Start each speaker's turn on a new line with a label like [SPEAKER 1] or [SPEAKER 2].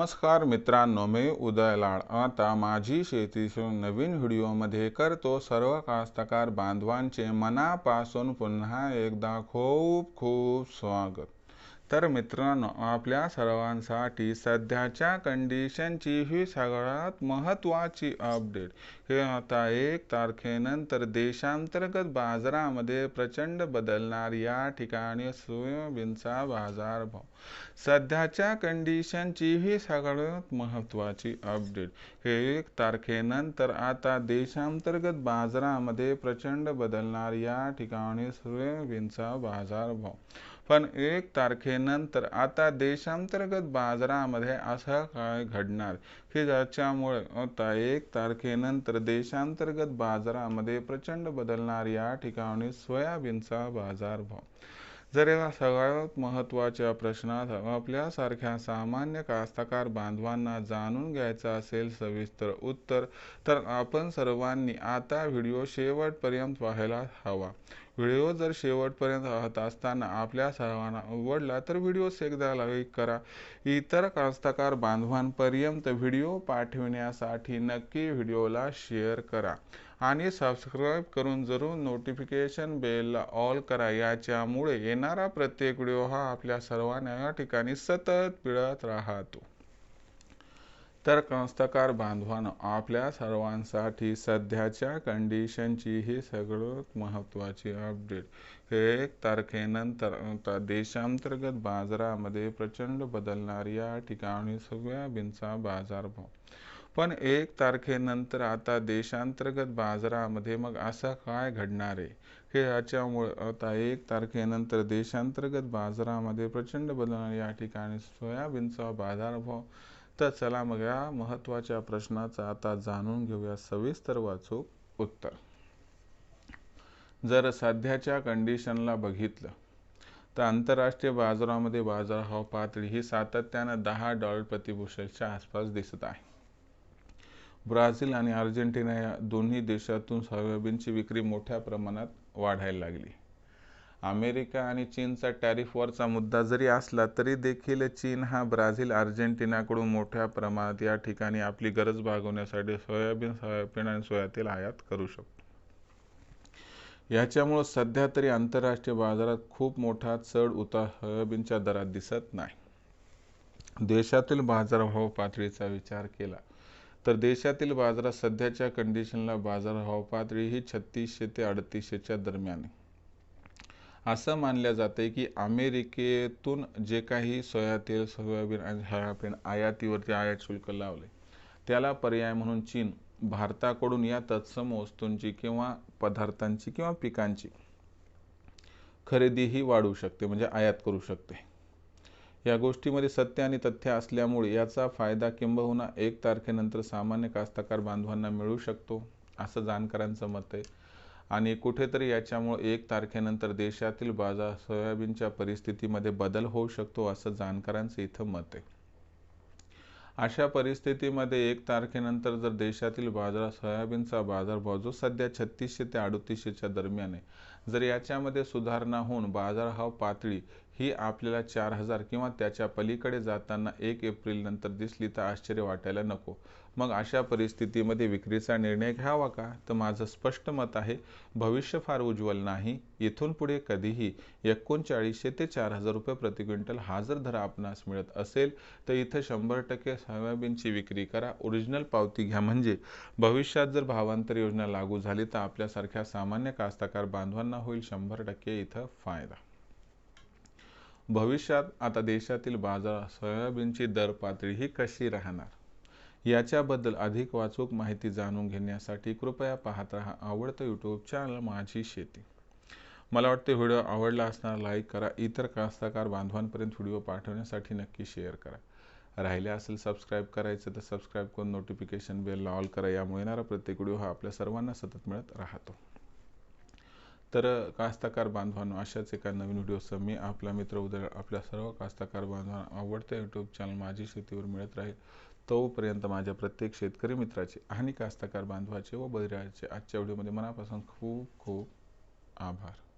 [SPEAKER 1] नमस्कार मित्रांनो मी उदय लाड. आता माझी शेतीशी नवीन व्हिडिओमध्ये करतो सर्व कास्तकार बांधवांचे मनापासून पुन्हा एकदा खूप खूप स्वागत. तर मित्रांनो आपल्या सर्वांसाठी सध्याच्या कंडिशनची ही सगळ्यात महत्त्वाची अपडेट हे आता एक तारखेनंतर देशांतर्गत बाजारामध्ये प्रचंड बदलणार या ठिकाणी सोयाबीनचा बाजारभाव. सध्याच्या कंडिशनची ही सगळ्यात महत्त्वाची अपडेट हे एक तारखेनंतर आता देशांतर्गत बाजारामध्ये प्रचंड बदलणार या ठिकाणी सोयाबीनचा बाजारभाव. पण एक तारखेनंतर आता देशांतर्गत बाजारामध्ये असं काय घडणार की ज्याच्यामुळे आता एक तारखेनंतर देशांतर्गत बाजारामध्ये प्रचंड बदलणार या ठिकाणी सोयाबीनचा बाजारभाव. जर या सगळ्यात महत्त्वाच्या प्रश्नात आपल्यासारख्या सामान्य कास्तकार बांधवांना जाणून घ्यायचं असेल सविस्तर उत्तर तर आपण सर्वांनी आता व्हिडिओ शेवटपर्यंत पाहायला हवा. व्हिडिओ जर शेवटपर्यंत पाहत असताना आपल्या सर्वांना आवडला तर व्हिडिओस एकदा लाईक करा. इतर कास्तकार बांधवांपर्यंत व्हिडिओ पाठविण्यासाठी नक्की व्हिडिओला शेअर करा आणि सबस्क्राईब करून जरूर नोटिफिकेशन बेलला ऑल करा. याच्यामुळे येणारा प्रत्येक व्हिडिओ हा आपल्या सर्वांना या ठिकाणी सतत मिळत राहतो. तर कंस्तकार बांधवानं आपल्या सर्वांसाठी सध्याच्या कंडिशनची ही सगळ्यात महत्त्वाची अपडेट एक तारखेनंतर आता देशांतर्गत बाजारामध्ये प्रचंड बदलणार या ठिकाणी सोयाबीनचा बाजारभाव पण एक तारखेनंतर आता देशांतर्गत बाजारामध्ये मग असं काय घडणार आहे? हे याच्यामुळे आता एक तारखेनंतर देशांतर्गत बाजारामध्ये प्रचंड बदलणार या ठिकाणी सोयाबीनचा बाजारभाव तर चला मग या महत्त्वाच्या प्रश्नाचं आता जाणून घेऊया सविस्तर वाचूक उत्तर. जर सध्याच्या कंडिशनला बघितलं तर आंतरराष्ट्रीय बाजारामध्ये बाजारभाव पातळी ही सातत्यानं दहा डॉलर प्रतिभूषणच्या आसपास दिसत आहे. ब्राझील आणि अर्जेंटिना या दोन्ही देशातून सोयाबीनची विक्री मोठ्या प्रमाणात वाढायला लागली. अमेरिका आणि चीनचा टॅरिफ वरचा मुद्दा जरी असला तरी देखील चीन हा ब्राझील अर्जेंटिनाकडून मोठ्या प्रमाणात या ठिकाणी आपली गरज भागवण्यासाठी सोयाबीन सोयाबीन आणि सोयातेल आयात करू शकतो. याच्यामुळं सध्या तरी आंतरराष्ट्रीय बाजारात खूप मोठा चढ उतार सोयाबीनच्या दरात दिसत नाही. देशातील बाजारभाव पातळीचा विचार केला तर देशातील बाजारात सध्याच्या कंडिशनला बाजारभाव पातळी ही छत्तीसशे ते अडतीसशेच्या दरम्यान असं मानलं जाते की अमेरिकेतून जे काही सोया तेल सोयाबीन आणि सोयाबीन आयातीवरती आयात शुल्क लावले त्याला पर्याय म्हणून चीन भारताकडून या तत्सम वस्तूंची किंवा पदार्थांची किंवा पिकांची खरेदीही वाढवू शकते म्हणजे आयात करू शकते. या गोष्टीमध्ये सत्य आणि तथ्य असल्यामुळे याचा फायदा किंबहुना एक तारखेनंतर सामान्य कास्तकार बांधवांना मिळू शकतो असं जाणकारांचं मत आहे. आणि कुठेतरी याच्यामुळे एक तारखेनंतर देशातील बाजार सोयाबीनच्या परिस्थितीमध्ये बदल होऊ शकतो असं जाणकारांचं इथं मत आहे. अशा परिस्थितीमध्ये एक तारखेनंतर जर देशातील बाजारात सोयाबीनचा बाजारभाव जो सध्या छत्तीसशे ते अडतीसशेच्या दरम्यान आहे जर याच्यामध्ये सुधारणा होऊन बाजारभाव पातळी ही आपल्याला चार हजार किंवा त्याच्या पलीकडे जाताना एक एप्रिल नंतर दिसली तर आश्चर्य वाटायला नको. मग अशा परिस्थितीमध्ये विक्रीचा निर्णय घ्यावा का? तर माझं स्पष्ट मत आहे भविष्य फार उज्ज्वल नाही. इथून पुढे कधीही एकोणचाळीसशे ते चार हजार रुपये प्रति क्विंटल हा जर दर आपणास मिळत असेल तर इथं शंभर टक्के सोयाबीनची विक्री करा. ओरिजिनल पावती घ्या म्हणजे भविष्यात जर भावांतर योजना लागू झाली तर आपल्यासारख्या सामान्य कास्तकार बांधवांना होईल शंभर टक्के इथं फायदा. भविष्यात आता देशातील बाजार सोयाबीनची दर पातळी ही कशी राहणार? याच्याबद्दल अधिक वाचूक माहिती जाणून घेण्यासाठी कृपया पाहत राहा आवडतं यूट्यूब चॅनल माझी शेती. मला वाटते व्हिडिओ आवडला असणार लाईक करा. इतर कास्तकार बांधवांपर्यंत व्हिडिओ पाठवण्यासाठी नक्की शेअर करा. राहिले असेल सबस्क्राईब करायचं तर सबस्क्राईब करून नोटिफिकेशन बेल ऑल करा. यामुळे येणारा प्रत्येक व्हिडिओ हा आपल्या सर्वांना सतत मिळत राहतो. तर कास्ताकार बांधवांनो अशाच एका नवीन व्हिडिओसह मी आपला मित्र उदय आपल्या सर्व कास्ताकार बांधवांना आवडत्या यूट्यूब चॅनल माझी शेतीवर मिळत राहील तोपर्यंत माझ्या प्रत्येक शेतकरी मित्राचे आणि कास्ताकार बांधवाचे व बळीराचे आजच्या व्हिडिओमध्ये मनापासून खूप खूप आभार.